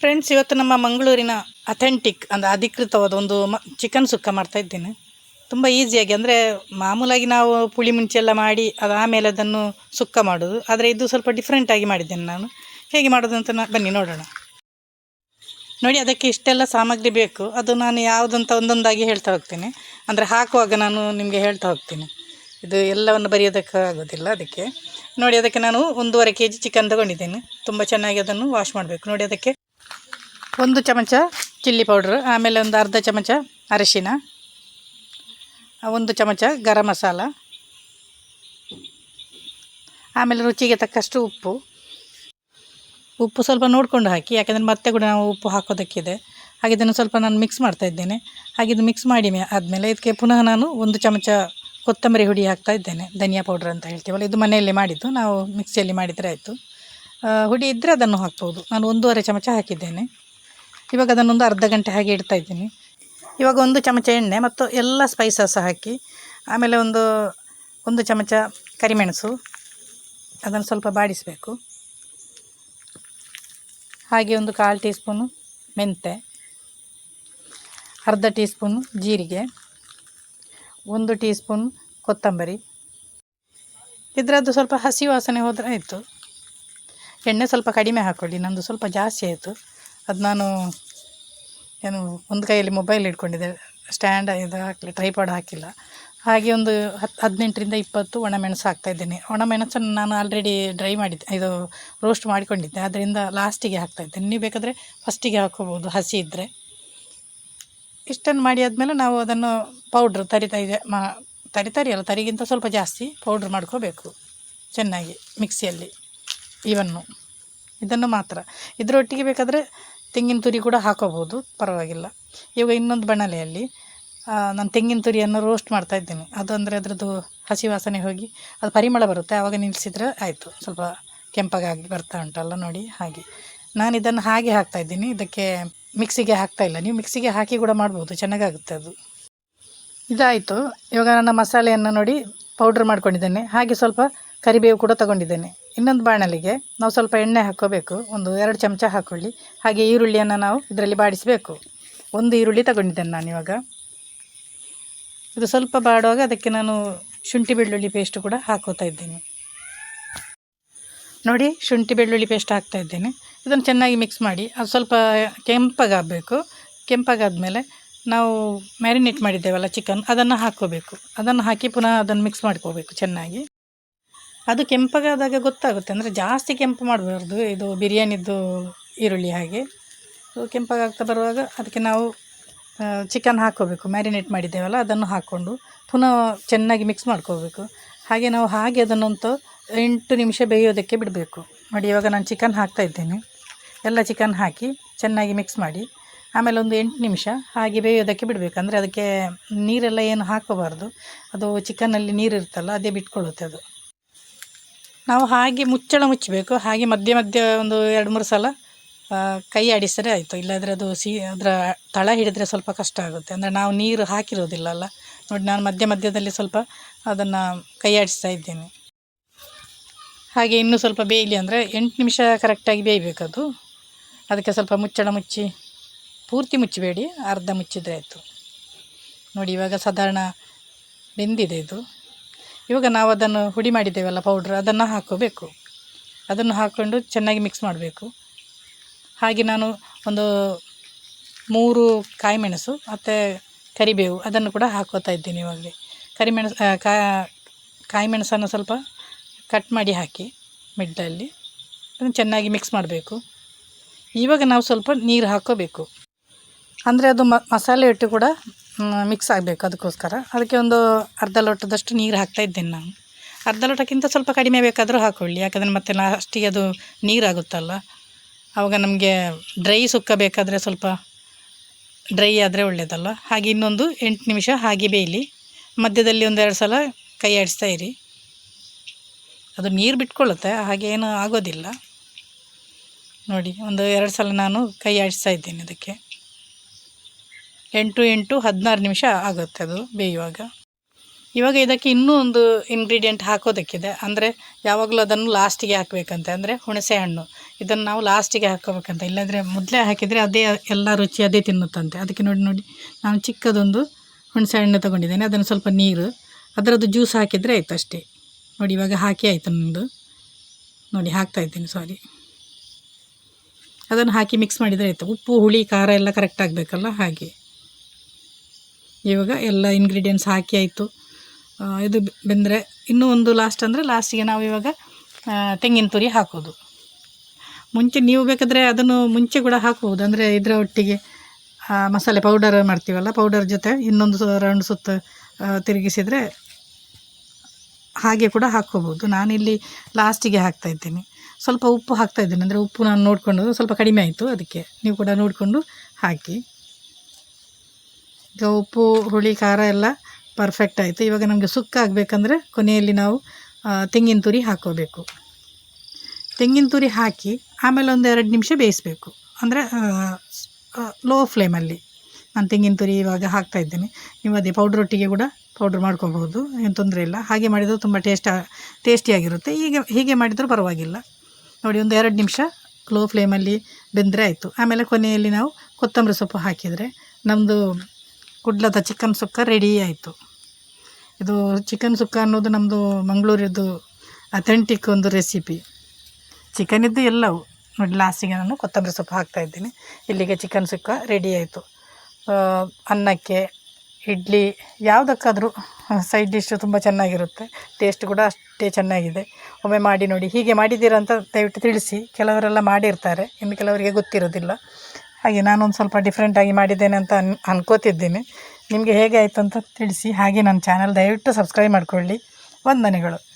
Friends ಇವತ್ತು ನಮ್ಮ ಮಂಗಳೂರಿನ ಅಥೆಂಟಿಕ್ ಅಂದರೆ ಅಧಿಕೃತವಾದ ಒಂದು ಮ ಚಿಕನ್ ಸುಕ್ಕ ಮಾಡ್ತಾ ಇದ್ದೇನೆ. ತುಂಬ ಈಸಿಯಾಗಿ ಅಂದರೆ ಮಾಮೂಲಾಗಿ ನಾವು ಪುಳಿ ಮುಂಚೆ ಎಲ್ಲ ಮಾಡಿ ಅದು ಆಮೇಲೆ ಅದನ್ನು ಸುಕ್ಕ ಮಾಡೋದು. ಆದರೆ ಇದು ಸ್ವಲ್ಪ ಡಿಫ್ರೆಂಟಾಗಿ ಮಾಡಿದ್ದೇನೆ ನಾನು. ಹೇಗೆ ಮಾಡೋದು ಅಂತ ನಾ ಬನ್ನಿ ನೋಡೋಣ. ನೋಡಿ, ಅದಕ್ಕೆ ಇಷ್ಟೆಲ್ಲ ಸಾಮಗ್ರಿ ಬೇಕು. ಅದು ನಾನು ಯಾವುದಂತ ಒಂದೊಂದಾಗಿ ಹೇಳ್ತಾ ಹೋಗ್ತೇನೆ. ಅಂದರೆ ಹಾಕುವಾಗ ನಾನು ನಿಮಗೆ ಹೇಳ್ತಾ ಹೋಗ್ತೀನಿ. ಇದು ಎಲ್ಲವನ್ನು ಬರೆಯೋದಕ್ಕೆ ಆಗೋದಿಲ್ಲ ಅದಕ್ಕೆ. ನೋಡಿ, ಅದಕ್ಕೆ ನಾನು ಒಂದೂವರೆ ಕೆ ಜಿ ಚಿಕನ್ ತಗೊಂಡಿದ್ದೇನೆ. ತುಂಬ ಚೆನ್ನಾಗಿ ಅದನ್ನು ವಾಶ್ ಮಾಡಬೇಕು. ನೋಡಿ, ಅದಕ್ಕೆ ಒಂದು ಚಮಚ ಚಿಲ್ಲಿ ಪೌಡ್ರ್, ಆಮೇಲೆ ಒಂದು ಅರ್ಧ ಚಮಚ ಅರಿಶಿನ ಒಂದು ಚಮಚ ಗರಂ ಮಸಾಲ, ಆಮೇಲೆ ರುಚಿಗೆ ತಕ್ಕಷ್ಟು ಉಪ್ಪು. ಉಪ್ಪು ಸ್ವಲ್ಪ ನೋಡಿಕೊಂಡು ಹಾಕಿ, ಯಾಕೆಂದರೆ ಮತ್ತೆ ಕೂಡ ನಾವು ಉಪ್ಪು ಹಾಕೋದಕ್ಕಿದೆ. ಹಾಗೆ ಇದನ್ನು ಸ್ವಲ್ಪ ನಾನು ಮಿಕ್ಸ್ ಮಾಡ್ತಾ ಇದ್ದೇನೆ. ಹಾಗೆ ಮಿಕ್ಸ್ ಮಾಡಿ ಮೇ- ಆದಮೇಲೆ ಇದಕ್ಕೆ ಪುನಃ ನಾನು ಒಂದು ಚಮಚ ಕೊತ್ತಂಬರಿ ಹುಡಿ ಹಾಕ್ತಾ ಇದ್ದೇನೆ, ಧನಿಯಾ ಪೌಡ್ರ್ ಅಂತ ಹೇಳ್ತೀವಲ್ಲ, ಇದು ಮನೆಯಲ್ಲಿ ಮಾಡಿದ್ದು, ನಾವು ಮಿಕ್ಸಿಯಲ್ಲಿ ಮಾಡಿದರೆ ಆಯಿತು. ಹುಡಿ ಇದ್ದರೆ ಅದನ್ನು ಹಾಕ್ಬೋದು. ನಾನು ಒಂದೂವರೆ ಚಮಚ ಹಾಕಿದ್ದೇನೆ. ಇವಾಗ ಅದನ್ನೊಂದು ಅರ್ಧ ಗಂಟೆ ಹಾಗೆ ಇಡ್ತಾ ಇದ್ದೀನಿ. ಇವಾಗ ಒಂದು ಚಮಚ ಎಣ್ಣೆ ಮತ್ತು ಎಲ್ಲ ಸ್ಪೈಸಸ್ ಹಾಕಿ, ಆಮೇಲೆ ಒಂದು ಒಂದು ಚಮಚ ಕರಿಮೆಣಸು. ಅದನ್ನು ಸ್ವಲ್ಪ ಬಾಡಿಸಬೇಕು. ಹಾಗೆ ಒಂದು ಕಾಲು ಟೀ ಸ್ಪೂನು ಮೆಂತೆ ಅರ್ಧ ಟೀ ಸ್ಪೂನು ಜೀರಿಗೆ, ಒಂದು ಟೀ ಸ್ಪೂನ್ ಕೊತ್ತಂಬರಿ. ಇದರದ್ದು ಸ್ವಲ್ಪ ಹಸಿ ವಾಸನೆ ಹೋದರೆ ಆಯಿತು. ಎಣ್ಣೆ ಸ್ವಲ್ಪ ಕಡಿಮೆ ಹಾಕ್ಕೊಳ್ಳಿ ನಂದು ಸ್ವಲ್ಪ ಜಾಸ್ತಿ ಆಯಿತು. ಅದು ನಾನು ಏನು ಒಂದು ಕೈಯಲ್ಲಿ ಮೊಬೈಲ್ ಇಟ್ಕೊಂಡಿದ್ದೆ ಸ್ಟ್ಯಾಂಡ್ ಇದು ಹಾಕಲಿ ಟ್ರೈಪಾಡ್ ಹಾಕಿಲ್ಲ. ಹಾಗೆ ಒಂದು ಹತ್ತು ಹದಿನೆಂಟರಿಂದ ಇಪ್ಪತ್ತು ಒಣಮೆಣಸು ಹಾಕ್ತಾಯಿದ್ದೇನೆ ಒಣಮೆಣಸನ್ನು ನಾನು ಆಲ್ರೆಡಿ ಡ್ರೈ ಮಾಡಿದ್ದೆ, ಇದು ರೋಸ್ಟ್ ಮಾಡಿಕೊಂಡಿದ್ದೆ. ಅದರಿಂದ ಲಾಸ್ಟಿಗೆ ಹಾಕ್ತಾಯಿದ್ದೇನೆ ನೀವು ಬೇಕಾದರೆ ಫಸ್ಟಿಗೆ ಹಾಕೋಬೋದು ಹಸಿ ಇದ್ದರೆ ಇಷ್ಟನ್ನು ಮಾಡಿ ಆದಮೇಲೆ ನಾವು ಅದನ್ನು ಪೌಡ್ರ್ ತರಿತಾ ಇದೆ, ಮಾ ತರಿ ತರಿ ಅಲ್ಲ, ತರಿಗಿಂತ ಸ್ವಲ್ಪ ಜಾಸ್ತಿ ಪೌಡ್ರ್ ಮಾಡ್ಕೋಬೇಕು ಚೆನ್ನಾಗಿ ಮಿಕ್ಸಿಯಲ್ಲಿ ಇವನ್ನು. ಇದನ್ನು ಮಾತ್ರ. ಇದರೊಟ್ಟಿಗೆ ಬೇಕಾದರೆ ತೆಂಗಿನ ತುರಿ ಕೂಡ ಹಾಕೋಬೋದು ಪರವಾಗಿಲ್ಲ. ಇವಾಗ ಇನ್ನೊಂದು ಬಣಲೆಯಲ್ಲಿ ನಾನು ತೆಂಗಿನ ತುರಿಯನ್ನು ರೋಸ್ಟ್ ಮಾಡ್ತಾ ಇದ್ದೇನೆ. ಅದು ಅಂದರೆ ಅದರದ್ದು ಹಸಿ ವಾಸನೆ ಹೋಗಿ ಅದು ಪರಿಮಳ ಬರುತ್ತೆ ಆವಾಗ ನಿಲ್ಲಿಸಿದ್ರೆ ಆಯಿತು. ಸ್ವಲ್ಪ ಕೆಂಪಗಾಗಿ ಬರ್ತಾ ಉಂಟಲ್ಲ ನೋಡಿ, ಹಾಗೆ. ನಾನು ಇದನ್ನು ಹಾಗೆ ಹಾಕ್ತಾ ಇದ್ದೀನಿ. ಇದಕ್ಕೆ ಮಿಕ್ಸಿಗೆ ಹಾಕ್ತಾ ಇಲ್ಲ. ನೀವು ಮಿಕ್ಸಿಗೆ ಹಾಕಿ ಕೂಡ ಮಾಡ್ಬೋದು, ಚೆನ್ನಾಗಾಗುತ್ತೆ ಅದು. ಇದಾಯಿತು. ಇವಾಗ ನನ್ನ ಮಸಾಲೆಯನ್ನು ನೋಡಿ ಪೌಡ್ರ್ ಮಾಡ್ಕೊಂಡಿದ್ದೇನೆ. ಹಾಗೆ ಸ್ವಲ್ಪ ಕರಿಬೇವು ಕೂಡ ತಗೊಂಡಿದ್ದೇನೆ. ಇನ್ನೊಂದು ಬಾಣಲಿಗೆ ನಾವು ಸ್ವಲ್ಪ ಎಣ್ಣೆ ಹಾಕ್ಕೋಬೇಕು. ಒಂದು ಎರಡು ಚಮಚ ಹಾಕ್ಕೊಳ್ಳಿ ಹಾಗೆ ಈರುಳ್ಳಿಯನ್ನು ನಾವು ಇದರಲ್ಲಿ ಬಾಡಿಸಬೇಕು. ಒಂದು ಈರುಳ್ಳಿ ತಗೊಂಡಿದ್ದೇನೆ ನಾನು ಇವಾಗ. ಇದು ಸ್ವಲ್ಪ ಬಾಡುವಾಗ ಅದಕ್ಕೆ ನಾನು ಶುಂಠಿ ಬೆಳ್ಳುಳ್ಳಿ ಪೇಸ್ಟ್ ಕೂಡ ಹಾಕೋತಾ ಇದ್ದೇನೆ. ನೋಡಿ, ಶುಂಠಿ ಬೆಳ್ಳುಳ್ಳಿ ಪೇಸ್ಟ್ ಹಾಕ್ತಾ ಇದ್ದೇನೆ. ಇದನ್ನು ಚೆನ್ನಾಗಿ ಮಿಕ್ಸ್ ಮಾಡಿ. ಅದು ಸ್ವಲ್ಪ ಕೆಂಪಗಾಗಬೇಕು ಕೆಂಪಗಾದ್ಮೇಲೆ ನಾವು ಮ್ಯಾರಿನೇಟ್ ಮಾಡಿದ್ದೇವಲ್ಲ ಚಿಕನ್ ಅದನ್ನು ಹಾಕ್ಕೋಬೇಕು. ಅದನ್ನು ಹಾಕಿ ಪುನಃ ಅದನ್ನು ಮಿಕ್ಸ್ ಮಾಡ್ಕೋಬೇಕು ಚೆನ್ನಾಗಿ. ಅದು ಕೆಂಪಗಾದಾಗ ಗೊತ್ತಾಗುತ್ತೆ. ಅಂದರೆ ಜಾಸ್ತಿ ಕೆಂಪು ಮಾಡಬಾರ್ದು. ಇದು ಬಿರಿಯಾನಿದ್ದು ಈರುಳ್ಳಿ ಹಾಗೆ. ಕೆಂಪಗಾಗ್ತಾ ಬರುವಾಗ ಅದಕ್ಕೆ ನಾವು ಚಿಕನ್ ಹಾಕ್ಕೋಬೇಕು ಮ್ಯಾರಿನೇಟ್ ಮಾಡಿದ್ದೇವಲ್ಲ, ಅದನ್ನು ಹಾಕ್ಕೊಂಡು ಪುನಃ ಚೆನ್ನಾಗಿ ಮಿಕ್ಸ್ ಮಾಡ್ಕೋಬೇಕು. ಹಾಗೆ ನಾವು ಹಾಗೆ ಅದನ್ನೊಂದು ಎಂಟು ನಿಮಿಷ ಬೇಯೋದಕ್ಕೆ ಬಿಡಬೇಕು. ನೋಡಿ, ಇವಾಗ ನಾನು ಚಿಕನ್ ಹಾಕ್ತಾ ಇದ್ದೇನೆ. ಎಲ್ಲ ಚಿಕನ್ ಹಾಕಿ ಚೆನ್ನಾಗಿ ಮಿಕ್ಸ್ ಮಾಡಿ. ಆಮೇಲೆ ಒಂದು ಎಂಟು ನಿಮಿಷ ಹಾಗೆ ಬೇಯೋದಕ್ಕೆ ಬಿಡಬೇಕು. ಅಂದರೆ ಅದಕ್ಕೆ ನೀರೆಲ್ಲ ಏನು ಹಾಕೋಬಾರ್ದು. ಅದು ಚಿಕನಲ್ಲಿ ನೀರು ಇರುತ್ತಲ್ಲ, ಅದೇ ಬಿಟ್ಕೊಳ್ಳುತ್ತೆ ಅದು. ನಾವು ಹಾಗೆ ಮುಚ್ಚಳ ಮುಚ್ಚಬೇಕು. ಹಾಗೆ ಮಧ್ಯ ಮಧ್ಯ ಒಂದು ಎರಡು ಮೂರು ಸಲ ಕೈ ಆಡಿಸಿದ್ರೆ ಆಯಿತು. ಇಲ್ಲಾದರೆ ಅದು ಸಿ, ಅದರ ತಳ ಹಿಡಿದ್ರೆ ಸ್ವಲ್ಪ ಕಷ್ಟ ಆಗುತ್ತೆ. ಅಂದರೆ ನಾವು ನೀರು ಹಾಕಿರೋದಿಲ್ಲ ಅಲ್ಲ ನೋಡಿ, ನಾನು ಮಧ್ಯ ಮಧ್ಯದಲ್ಲಿ ಸ್ವಲ್ಪ ಅದನ್ನು ಕೈ ಆಡಿಸ್ತಾ ಇದ್ದೇನೆ. ಹಾಗೆ ಇನ್ನೂ ಸ್ವಲ್ಪ ಬೇಯಲಿ ಅಂದರೆ ಎಂಟು ನಿಮಿಷ ಕರೆಕ್ಟಾಗಿ ಬೇಯಬೇಕದು. ಅದಕ್ಕೆ ಸ್ವಲ್ಪ ಮುಚ್ಚಳ ಮುಚ್ಚಿ, ಪೂರ್ತಿ ಮುಚ್ಚಬೇಡಿ. ಅರ್ಧ ಮುಚ್ಚಿದ್ರೆ ಆಯಿತು. ನೋಡಿ, ಇವಾಗ ಸಾಧಾರಣ ಬೆಂದಿದೆ ಇದು. ಇವಾಗ ನಾವು ಅದನ್ನು ಹುಡಿ ಮಾಡಿದ್ದೇವಲ್ಲ ಪೌಡ್ರ್ ಅದನ್ನು ಹಾಕೋಬೇಕು. ಅದನ್ನು ಹಾಕ್ಕೊಂಡು ಚೆನ್ನಾಗಿ ಮಿಕ್ಸ್ ಮಾಡಬೇಕು. ಹಾಗೆ ನಾನು ಒಂದು ಮೂರು ಕಾಯಿ ಮೆಣಸು ಮತ್ತು ಕರಿಬೇವು ಅದನ್ನು ಕೂಡ ಹಾಕೋತಾ ಇದ್ದೀನಿ ಇವಾಗಲೇ. ಕರಿಮೆಣಸು ಕಾಯಿ ಕಾ, ಕಾಯಿಮೆಣಸನ್ನು ಸ್ವಲ್ಪ ಕಟ್ ಮಾಡಿ ಹಾಕಿ ಮಿಡ್ಲಲ್ಲಿ ಅದನ್ನು ಚೆನ್ನಾಗಿ ಮಿಕ್ಸ್ ಮಾಡಬೇಕು. ಇವಾಗ ನಾವು ಸ್ವಲ್ಪ ನೀರು ಹಾಕೋಬೇಕು. ಅಂದರೆ ಅದು ಮಸಾಲೆ ಹಿಟ್ಟು ಕೂಡ ಮಿಕ್ಸ್ ಆಗಬೇಕು ಅದಕ್ಕೋಸ್ಕರ. ಅದಕ್ಕೆ ಒಂದು ಅರ್ಧ ಲೋಟದಷ್ಟು ನೀರು ಹಾಕ್ತಾ ಇದ್ದೇನೆ ನಾನು. ಅರ್ಧ ಲೋಟಕ್ಕಿಂತ ಸ್ವಲ್ಪ ಕಡಿಮೆ ಬೇಕಾದರೂ ಹಾಕೊಳ್ಳಿ, ಯಾಕಂದರೆ ಮತ್ತೆ ಲಾಸ್ಟಿಗೆ ಅದು ನೀರಾಗುತ್ತಲ್ಲ. ಆವಾಗ ನಮಗೆ ಡ್ರೈ ಸುಕ್ಕ ಬೇಕಾದರೆ ಸ್ವಲ್ಪ ಡ್ರೈ ಆದರೆ ಒಳ್ಳೆಯದಲ್ಲ ಹಾಗೆ ಇನ್ನೊಂದು ಎಂಟು ನಿಮಿಷ ಹಾಗೆ ಬೇಯಲಿ. ಮಧ್ಯದಲ್ಲಿ ಒಂದೆರಡು ಸಲ ಕೈ ಆಡಿಸ್ತಾ ಇರಿ. ಅದು ನೀರು ಬಿಟ್ಕೊಳ್ಳುತ್ತೆ ಹಾಗೇನು ಆಗೋದಿಲ್ಲ. ನೋಡಿ, ಒಂದು ಎರಡು ಸಲ ನಾನು ಕೈ ಆಡಿಸ್ತಾ ಇದ್ದೇನೆ ಅದಕ್ಕೆ ಎಂಟು ಎಂಟು ಹದಿನಾರು ನಿಮಿಷ ಆಗುತ್ತೆ ಅದು ಬೇಯುವಾಗ. ಇವಾಗ ಇದಕ್ಕೆ ಇನ್ನೂ ಒಂದು ಇಂಗ್ರೀಡಿಯೆಂಟ್ ಹಾಕೋದಕ್ಕಿದೆ. ಅಂದರೆ ಯಾವಾಗಲೂ ಅದನ್ನು ಲಾಸ್ಟಿಗೆ ಹಾಕಬೇಕಂತೆ. ಅಂದರೆ ಹುಣಸೆ ಹಣ್ಣು. ಇದನ್ನು ನಾವು ಲಾಸ್ಟಿಗೆ ಹಾಕೋಬೇಕಂತ ಇಲ್ಲಾಂದರೆ ಮೊದಲೇ ಹಾಕಿದರೆ ಅದೇ ಎಲ್ಲ ರುಚಿ ಅದೇ ತಿನ್ನುತ್ತಂತೆ. ಅದಕ್ಕೆ ನೋಡಿ ನೋಡಿ, ನಾನು ಚಿಕ್ಕದೊಂದು ಹುಣಸೆ ಹಣ್ಣು ತೊಗೊಂಡಿದ್ದೇನೆ. ಅದನ್ನು ಸ್ವಲ್ಪ ನೀರು, ಅದರದ್ದು ಜ್ಯೂಸ್ ಹಾಕಿದರೆ ಆಯ್ತು ಅಷ್ಟೇ. ನೋಡಿ, ಇವಾಗ ಹಾಕಿ ಆಯಿತು ನನ್ನದು ನೋಡಿ, ಹಾಕ್ತಾ ಇದ್ದೀನಿ ಸಾರಿ ಅದನ್ನು ಹಾಕಿ ಮಿಕ್ಸ್ ಮಾಡಿದರೆ ಆಯಿತು. ಉಪ್ಪು, ಹುಳಿ, ಖಾರ ಎಲ್ಲ ಕರೆಕ್ಟ್ ಆಗಬೇಕಲ್ಲ ಹಾಗೆ. ಇವಾಗ ಎಲ್ಲ ಇಂಗ್ರೀಡಿಯೆಂಟ್ಸ್ ಹಾಕಿ ಆಯಿತು. ಇದು ಬೆಂದರೆ ಇನ್ನೂ ಒಂದು ಲಾಸ್ಟ್ ಅಂದರೆ ಲಾಸ್ಟಿಗೆ ನಾವು ಇವಾಗ ತೆಂಗಿನ ತುರಿ ಹಾಕೋದು. ಮುಂಚೆ ನೀವು ಬೇಕಾದರೆ ಅದನ್ನು ಮುಂಚೆ ಕೂಡ ಹಾಕ್ಬೋದು. ಅಂದರೆ ಇದರ ಒಟ್ಟಿಗೆ ಮಸಾಲೆ ಪೌಡರ್ ಮಾಡ್ತೀವಲ್ಲ ಪೌಡರ್ ಜೊತೆ ಇನ್ನೊಂದು ರೌಂಡ್ ಸುತ್ತ ತಿರುಗಿಸಿದರೆ ಹಾಗೆ ಕೂಡ ಹಾಕ್ಕೋಬೋದು. ನಾನಿಲ್ಲಿ ಲಾಸ್ಟಿಗೆ ಹಾಕ್ತಾ ಇದ್ದೀನಿ. ಸ್ವಲ್ಪ ಉಪ್ಪು ಹಾಕ್ತಾ ಇದ್ದೀನಿ. ಅಂದರೆ ಉಪ್ಪು ನಾನು ನೋಡಿಕೊಂಡು ಸ್ವಲ್ಪ ಕಡಿಮೆ ಆಯಿತು ಅದಕ್ಕೆ. ನೀವು ಕೂಡ ನೋಡಿಕೊಂಡು ಹಾಕಿ. ಈಗ ಉಪ್ಪು, ಹುಳಿ, ಖಾರ ಎಲ್ಲ ಪರ್ಫೆಕ್ಟ್ ಆಯಿತು. ಇವಾಗ ನಮಗೆ ಸುಕ್ಕ ಆಗಬೇಕಂದ್ರೆ ಕೊನೆಯಲ್ಲಿ ನಾವು ತೆಂಗಿನ ತುರಿ ಹಾಕೋಬೇಕು ತೆಂಗಿನ ತುರಿ ಹಾಕಿ ಆಮೇಲೆ ಒಂದು ಎರಡು ನಿಮಿಷ ಬೇಯಿಸಬೇಕು. ಅಂದರೆ ಲೋ ಫ್ಲೇಮಲ್ಲಿ ನಾನು ತೆಂಗಿನ ತುರಿ ಇವಾಗ ಹಾಕ್ತಾ ಇದ್ದೇನೆ. ನೀವು ಅದೇ ಪೌಡ್ರ್ ಒಟ್ಟಿಗೆ ಕೂಡ ಪೌಡ್ರ್ ಮಾಡ್ಕೋಬಹುದು. ಏನು ತೊಂದರೆ ಇಲ್ಲ. ಹಾಗೆ ಮಾಡಿದರೂ ತುಂಬ ಟೇಸ್ಟ್ ಟೇಸ್ಟಿಯಾಗಿರುತ್ತೆ ಹೀಗೆ ಹೀಗೆ ಮಾಡಿದರೂ ಪರವಾಗಿಲ್ಲ. ನೋಡಿ, ಒಂದು ಎರಡು ನಿಮಿಷ ಲೋ ಫ್ಲೇಮಲ್ಲಿ ಬೆಂದರೆ ಆಯಿತು. ಆಮೇಲೆ ಕೊನೆಯಲ್ಲಿ ನಾವು ಕೊತ್ತಂಬರಿ ಸೊಪ್ಪು ಹಾಕಿದರೆ ನಮ್ಮದು ಕುಡ್ಲದ ಚಿಕನ್ ಸುಕ್ಕ ರೆಡಿ ಆಯಿತು. ಇದು ಚಿಕನ್ ಸುಕ್ಕ ಅನ್ನೋದು ನಮ್ಮದು ಮಂಗಳೂರಿದ್ದು ಅಥೆಂಟಿಕ್ ಒಂದು ರೆಸಿಪಿ ಚಿಕನಿದ್ದು ಎಲ್ಲವು. ನೋಡಿ ಲಾಸ್ಟಿಗೆ ನಾನು ಕೊತ್ತಂಬರಿ ಸೊಪ್ಪು ಹಾಕ್ತಾಯಿದ್ದೀನಿ ಇಲ್ಲಿಗೆ ಚಿಕನ್ ಸುಕ್ಕ ರೆಡಿ ಆಯಿತು. ಅನ್ನಕ್ಕೆ, ಇಡ್ಲಿ, ಯಾವುದಕ್ಕಾದರೂ ಸೈಡ್ ಡಿಶ್ಶು ತುಂಬ ಚೆನ್ನಾಗಿರುತ್ತೆ. ಟೇಸ್ಟ್ ಕೂಡ ಅಷ್ಟೇ ಚೆನ್ನಾಗಿದೆ. ಒಮ್ಮೆ ಮಾಡಿ ನೋಡಿ. ಹೀಗೆ ಮಾಡಿದ್ದೀರಾ ಅಂತ ದಯವಿಟ್ಟು ತಿಳಿಸಿ. ಕೆಲವರೆಲ್ಲ ಮಾಡಿರ್ತಾರೆ. ಇನ್ನು ಕೆಲವರಿಗೆ ಗೊತ್ತಿರೋದಿಲ್ಲ. ಹಾಗೆ ನಾನೊಂದು ಸ್ವಲ್ಪ ಡಿಫ್ರೆಂಟಾಗಿ ಮಾಡಿದ್ದೇನೆ ಅಂತ ಅನ್, ಅನ್ಕೋತಿದ್ದೀನಿ. ನಿಮಗೆ ಹೇಗೆ ಆಯಿತು ಅಂತ ತಿಳಿಸಿ. ಹಾಗೆ ನನ್ನ ಚಾನಲ್ ದಯವಿಟ್ಟು ಸಬ್ಸ್ಕ್ರೈಬ್ ಮಾಡಿಕೊಳ್ಳಿ. ವಂದನೆಗಳು.